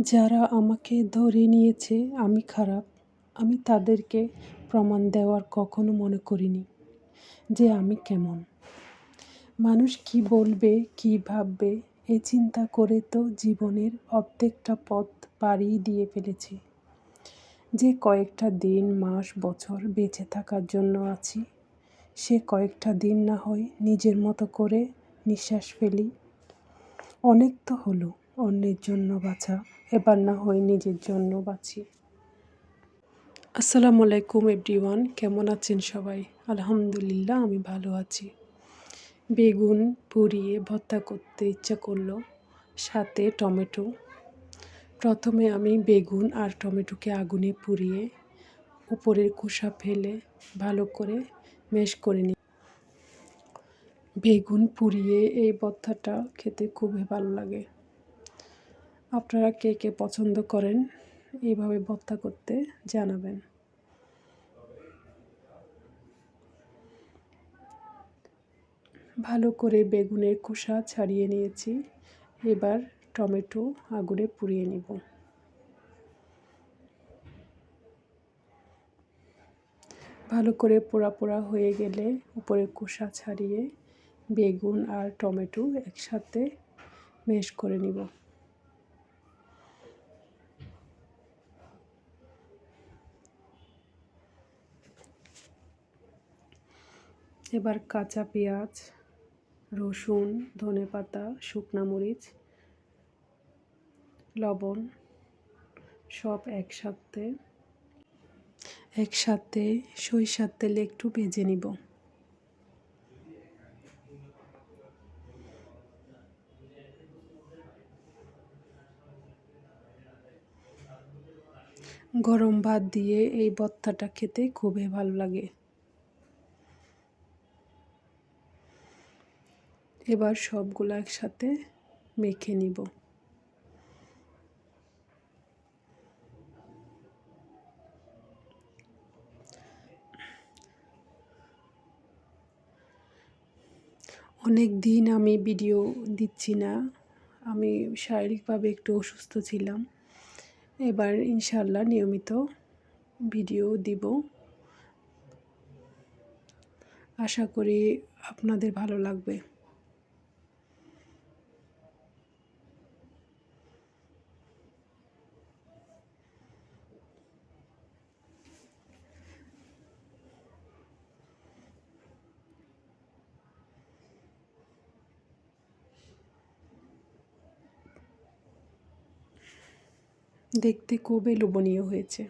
যারা আমাকে ধরে নিয়েছে, আমি খারাপ। আমি তাদেরকে প্রমাণ দেওয়ার কখনো মনে করিনি যে আমি কেমন। মানুষ কি বলবে, কি ভাববে এই চিন্তা করে তো জীবনের অর্ধেকটা পথ পাড়ি দিয়ে ফেলেছি। যে কয়েকটা দিন, মাস, বছর বেঁচে থাকার জন্য আছি, সে কয়েকটা দিন না হয় নিজের মতো করে নিঃশ্বাস ফেলি। অনেক তো হলো। অন্যের জন্য বাঁচা এবার না হয় নিজের জন্য বাঁচি আসসালামু আলাইকুম এভরিওয়ান, কেমন আছেন সবাই? আলহামদুলিল্লাহ, আমি ভালো আছি। বেগুন পুড়িয়ে ভর্তা করতে ইচ্ছা করল, সাথে টমেটো। প্রথমে আমি বেগুন আর টমেটোকে আগুনে পুড়িয়ে উপরের খোসা ফেলে ভালো করে মেশ করে নিই বেগুন পুড়িয়ে এই ভর্তাটা খেতে খুবই ভালো লাগে। আপনারা কে কে পছন্দ করেন, এইভাবে ভর্তা করতে জানাবেন। ভালো করে বেগুনের খোসা ছাড়িয়ে নিয়েছি। এবার টমেটো আগুনে পুড়িয়ে নিব। ভালো করে পোড়া পোড়া হয়ে গেলে উপরে খোসা ছাড়িয়ে বেগুন আর টমেটো একসাথে মেশ করে নিব। এবার কাঁচা পেঁয়াজ, রসুন, ধনে পাতা, শুকনা মরিচ, লবণ সব একসাথে একসাথে সরিষার তেলে একটু ভেজে নিব। গরম ভাত দিয়ে এই ভর্তাটা খেতে খুবই ভালো লাগে। এবার সবগুলো একসাথে মেখে নিব। অনেক দিন আমি ভিডিও দিচ্ছি না, আমি শারীরিকভাবে একটু অসুস্থ ছিলাম। এবার ইনশাল্লাহ নিয়মিত ভিডিও দিব। আশা করি আপনাদের ভালো লাগবে। দেখতে খুবই লোভনীয় হয়েছে।